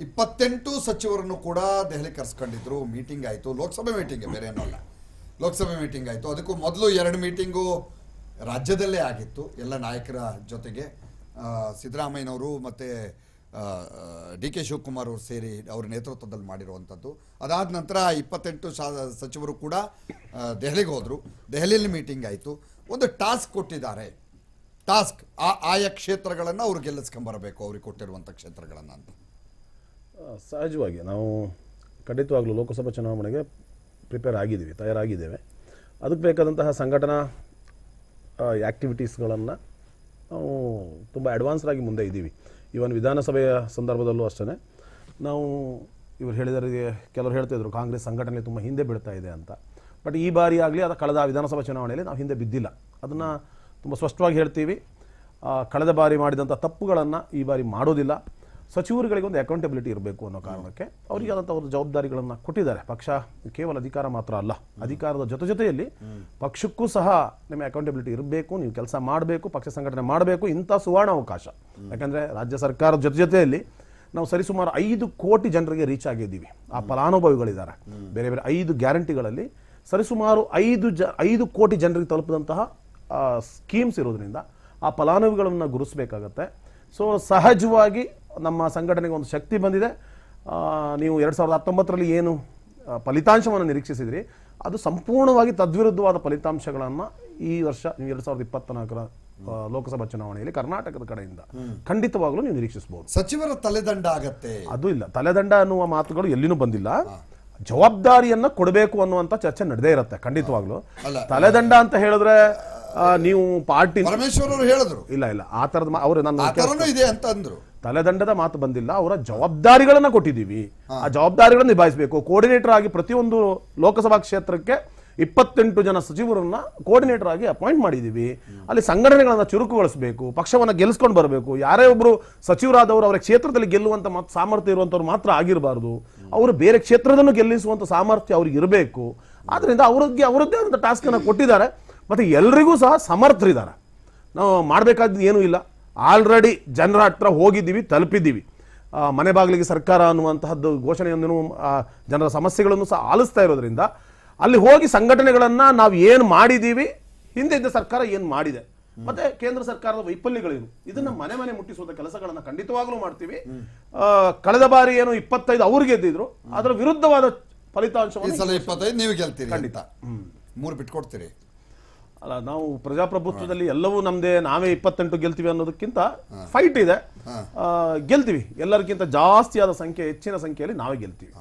ಇಪ್ಪತ್ತೆಂಟು ಸಚಿವರನ್ನು ಕೂಡ ದೆಹಲಿ ಕರೆಸ್ಕೊಂಡಿದ್ರು. ಮೀಟಿಂಗ್ ಆಯಿತು. ಲೋಕಸಭೆ ಮೀಟಿಂಗ್ ಬೇರೆ ಏನೂ ಅಲ್ಲ. ಲೋಕಸಭೆ ಮೀಟಿಂಗ್ ಆಯಿತು. ಅದಕ್ಕೂ ಮೊದಲು ಎರಡು ಮೀಟಿಂಗು ರಾಜ್ಯದಲ್ಲೇ ಆಗಿತ್ತು. ಎಲ್ಲ ನಾಯಕರ ಜೊತೆಗೆ. ಸಿದ್ದರಾಮಯ್ಯನವರು ಮತ್ತು ಡಿ ಕೆ ಶಿವಕುಮಾರ್ ಅವರು ಸೇರಿ ಅವ್ರ ನೇತೃತ್ವದಲ್ಲಿ ಮಾಡಿರುವಂಥದ್ದು. ಅದಾದ ನಂತರ ಇಪ್ಪತ್ತೆಂಟು ಶಾ, ಸಚಿವರು ಕೂಡ ದೆಹಲಿಗೆ ಹೋದರು. ದೆಹಲಿಯಲ್ಲಿ ಮೀಟಿಂಗ್ ಆಯಿತು. ಒಂದು ಟಾಸ್ಕ್ ಕೊಟ್ಟಿದ್ದಾರೆ. ಟಾಸ್ಕ್, ಆ, ಆಯಾ ಕ್ಷೇತ್ರಗಳನ್ನು ಅವ್ರು ಗೆಲ್ಲಿಸ್ಕೊಂಬರಬೇಕು. ಅವ್ರಿಗೆ ಕೊಟ್ಟಿರುವಂಥ ಕ್ಷೇತ್ರಗಳನ್ನು ಅಂತ. ಸಹಜವಾಗಿ ನಾವು ಖಂಡಿತವಾಗಲೂ ಲೋಕಸಭಾ ಚುನಾವಣೆಗೆ ಪ್ರಿಪೇರ್ ಆಗಿದ್ದೀವಿ, ತಯಾರಾಗಿದ್ದೇವೆ. ಅದಕ್ಕೆ ಬೇಕಾದಂತಹ ಸಂಘಟನಾ ಆ್ಯಕ್ಟಿವಿಟೀಸ್ಗಳನ್ನು ನಾವು ತುಂಬ ಅಡ್ವಾನ್ಸ್ಡಾಗಿ ಮುಂದೆ ಇದ್ದೀವಿ. ಈವನ್ ವಿಧಾನಸಭೆಯ ಸಂದರ್ಭದಲ್ಲೂ ಅಷ್ಟೇ ನಾವು ಇವರು ಹೇಳಿದರಿಗೆ ಕೆಲವರು ಹೇಳ್ತಿದ್ರು, ಕಾಂಗ್ರೆಸ್ ಸಂಘಟನೆ ತುಂಬ ಹಿಂದೆ ಬೀಳ್ತಾ ಇದೆ ಅಂತ. ಬಟ್ ಈ ಬಾರಿ ಆಗಲಿ, ಅದು ಕಳೆದ ವಿಧಾನಸಭಾ ಚುನಾವಣೆಯಲ್ಲಿ ನಾವು ಹಿಂದೆ ಬಿದ್ದಿಲ್ಲ. ಅದನ್ನು ತುಂಬ ಸ್ಪಷ್ಟವಾಗಿ ಹೇಳ್ತೀವಿ. ಕಳೆದ ಬಾರಿ ಮಾಡಿದಂಥ ತಪ್ಪುಗಳನ್ನು ಈ ಬಾರಿ ಮಾಡೋದಿಲ್ಲ. ಸಚಿವರುಗಳಿಗೆ ಒಂದು ಅಕೌಂಟಬಿಲಿಟಿ ಇರಬೇಕು ಅನ್ನೋ ಕಾರಣಕ್ಕೆ ಅವರಿಗೆ ಆದಂಥ ಒಂದು ಜವಾಬ್ದಾರಿಗಳನ್ನು ಕೊಟ್ಟಿದ್ದಾರೆ. ಪಕ್ಷ ಕೇವಲ ಅಧಿಕಾರ ಮಾತ್ರ ಅಲ್ಲ, ಅಧಿಕಾರದ ಜೊತೆ ಜೊತೆಯಲ್ಲಿ ಪಕ್ಷಕ್ಕೂ ಸಹ ನಿಮ್ಮ ಅಕೌಂಟೆಬಿಲಿಟಿ ಇರಬೇಕು, ನೀವು ಕೆಲಸ ಮಾಡಬೇಕು, ಪಕ್ಷ ಸಂಘಟನೆ ಮಾಡಬೇಕು, ಇಂಥ ಸುವರ್ಣ ಅವಕಾಶ. ಯಾಕಂದ್ರೆ ರಾಜ್ಯ ಸರ್ಕಾರದ ಜೊತೆ ಜೊತೆಯಲ್ಲಿ ನಾವು ಸರಿಸುಮಾರು ಐದು ಕೋಟಿ ಜನರಿಗೆ ರೀಚ್ ಆಗಿದ್ದೀವಿ. ಆ ಫಲಾನುಭವಿಗಳಿದ್ದಾರೆ. ಬೇರೆ ಬೇರೆ ಐದು ಗ್ಯಾರಂಟಿಗಳಲ್ಲಿ ಸರಿಸುಮಾರು ಐದು ಜ, ಐದು ಕೋಟಿ ಜನರಿಗೆ ತಲುಪಿದಂತಹ ಸ್ಕೀಮ್ಸ್ ಇರೋದ್ರಿಂದ ಆ ಫಲಾನುಭವಿಗಳನ್ನು ಗುರುಸಬೇಕಾಗತ್ತೆ. ಸೊ ಸಹಜವಾಗಿ ನಮ್ಮ ಸಂಘಟನೆಗೆ ಒಂದು ಶಕ್ತಿ ಬಂದಿದೆ. ನೀವು ಎರಡು ಸಾವಿರದ ಹತ್ತೊಂಬತ್ತರಲ್ಲಿ ಏನು ಫಲಿತಾಂಶವನ್ನು ನಿರೀಕ್ಷಿಸಿದ್ರಿ ಅದು ಸಂಪೂರ್ಣವಾಗಿ ತದ್ವಿರುದ್ಧವಾದ ಫಲಿತಾಂಶಗಳನ್ನು ಈ ವರ್ಷ ನೀವು ಎರಡು ಸಾವಿರದ ಇಪ್ಪತ್ತ್ನಾಲ್ಕರ ಲೋಕಸಭಾ ಚುನಾವಣೆಯಲ್ಲಿ ಕರ್ನಾಟಕದ ಕಡೆಯಿಂದ ಖಂಡಿತವಾಗಲೂ ನೀವು ನಿರೀಕ್ಷಿಸಬಹುದು. ಸಚಿವರ ತಲೆದಂಡ ಆಗತ್ತೆ. ಅದು ಇಲ್ಲ. ತಲೆದಂಡ ಅನ್ನುವ ಮಾತುಗಳು ಎಲ್ಲಿನೂ ಬಂದಿಲ್ಲ. ಜವಾಬ್ದಾರಿಯನ್ನ ಕೊಡಬೇಕು ಅನ್ನುವಂತ ಚರ್ಚೆ ನಡೆದೇ ಇರುತ್ತೆ ಖಂಡಿತವಾಗ್ಲು. ತಲೆದಂಡ ಅಂತ ಹೇಳಿದ್ರೆ ನೀವು ಪಾರ್ಟಿ ಪರಮೇಶ್ವರ್ ಅವರು ಹೇಳಿದ್ರು. ಇಲ್ಲ ಇಲ್ಲ. ಆ ತರದ ಅವರು ನನ್ನ ಇದೆ ಅಂತ ಅಂದ್ರು ತಲೆದಂಡದ ಮಾತು ಬಂದಿಲ್ಲ. ಅವರ ಜವಾಬ್ದಾರಿಗಳನ್ನ ಕೊಟ್ಟಿದ್ದೀವಿ. ಆ ಜವಾಬ್ದಾರಿಗಳನ್ನ ನಿಭಾಯಿಸಬೇಕು. ಕೋರ್ಡಿನೇಟರ್ ಆಗಿ ಪ್ರತಿಯೊಂದು ಲೋಕಸಭಾ ಕ್ಷೇತ್ರಕ್ಕೆ ಇಪ್ಪತ್ತೆಂಟು ಜನ ಸಚಿವರನ್ನ ಕೋರ್ಡಿನೇಟರ್ ಆಗಿ ಅಪಾಯಿಂಟ್ ಮಾಡಿದ್ದೀವಿ. ಅಲ್ಲಿ ಸಂಘಟನೆಗಳನ್ನ ಚುರುಕುಗೊಳಿಸಬೇಕು. ಪಕ್ಷವನ್ನ ಗೆಲ್ಲಿಸ್ಕೊಂಡು ಬರಬೇಕು. ಯಾರೇ ಒಬ್ರು ಸಚಿವರಾದವರು ಅವರ ಕ್ಷೇತ್ರದಲ್ಲಿ ಗೆಲ್ಲುವಂತ ಸಾಮರ್ಥ್ಯ ಇರುವಂಥವ್ರು ಮಾತ್ರ ಆಗಿರಬಾರ್ದು. ಅವರು ಬೇರೆ ಕ್ಷೇತ್ರದನ್ನು ಗೆಲ್ಲಿಸುವಂತ ಸಾಮರ್ಥ್ಯ ಅವ್ರಿಗೆ ಇರಬೇಕು ಆದ್ರಿಂದ ಅವ್ರಿಗೆ ಅವರದ್ದೇ ಆದಂಥ ಟಾಸ್ಕ್ ಅನ್ನ ಕೊಟ್ಟಿದ್ದಾರೆ. ಮತ್ತೆ ಎಲ್ರಿಗೂ ಸಹ ಸಮರ್ಥರಿದ್ದಾರೆ. ನಾವು ಮಾಡಬೇಕಾದ್ದು ಏನೂ ಇಲ್ಲ. ಆಲ್ರೆಡಿ ಜನರ ಹತ್ರ ಹೋಗಿದ್ದೀವಿ ತಲುಪಿದ್ದೀವಿ. ಮನೆ ಬಾಗಿಲಿಗೆ ಸರ್ಕಾರ ಅನ್ನುವಂತಹದ್ದು ಘೋಷಣೆಯನ್ನು ಜನರ ಸಮಸ್ಯೆಗಳನ್ನು ಸಹ ಆಲಿಸ್ತಾ ಇರೋದ್ರಿಂದ ಅಲ್ಲಿ ಹೋಗಿ ಸಂಘಟನೆಗಳನ್ನ ನಾವು ಏನು ಮಾಡಿದ್ದೀವಿ ಹಿಂದೆ ಇದ್ದ ಸರ್ಕಾರ ಏನು ಮಾಡಿದೆ. ಮತ್ತೆ ಕೇಂದ್ರ ಸರ್ಕಾರದ ವೈಫಲ್ಯಗಳೇನು? ಇದನ್ನ ಮನೆ ಮನೆ ಮುಟ್ಟಿಸುವಂತ ಕೆಲಸಗಳನ್ನ ಖಂಡಿತವಾಗ್ಲೂ ಮಾಡ್ತೀವಿ. ಕಳೆದ ಬಾರಿ ಏನು ಇಪ್ಪತ್ತೈದು ಅವ್ರು ಗೆದ್ದಿದ್ರು. ಅದರ ವಿರುದ್ಧವಾದ ಫಲಿತಾಂಶವನ್ನು ನೀವು ಗೆಲ್ತೀರಿ ಖಂಡಿತ. ಮೂರು ಬಿಟ್ಕೊಡ್ತೀರಿ. ಅಲ್ಲ, ನಾವು ಪ್ರಜಾಪ್ರಭುತ್ವದಲ್ಲಿ ಎಲ್ಲವೂ ನಮ್ದೇ, ನಾವೇ ಇಪ್ಪತ್ತೆಂಟು ಗೆಲ್ತೀವಿ ಅನ್ನೋದಕ್ಕಿಂತ ಫೈಟ್ ಇದೆ. ಗೆಲ್ತೀವಿ. ಎಲ್ಲರಿಗಿಂತ ಜಾಸ್ತಿಯಾದ ಸಂಖ್ಯೆ, ಹೆಚ್ಚಿನ ಸಂಖ್ಯೆಯಲ್ಲಿ ನಾವೇ ಗೆಲ್ತೀವಿ.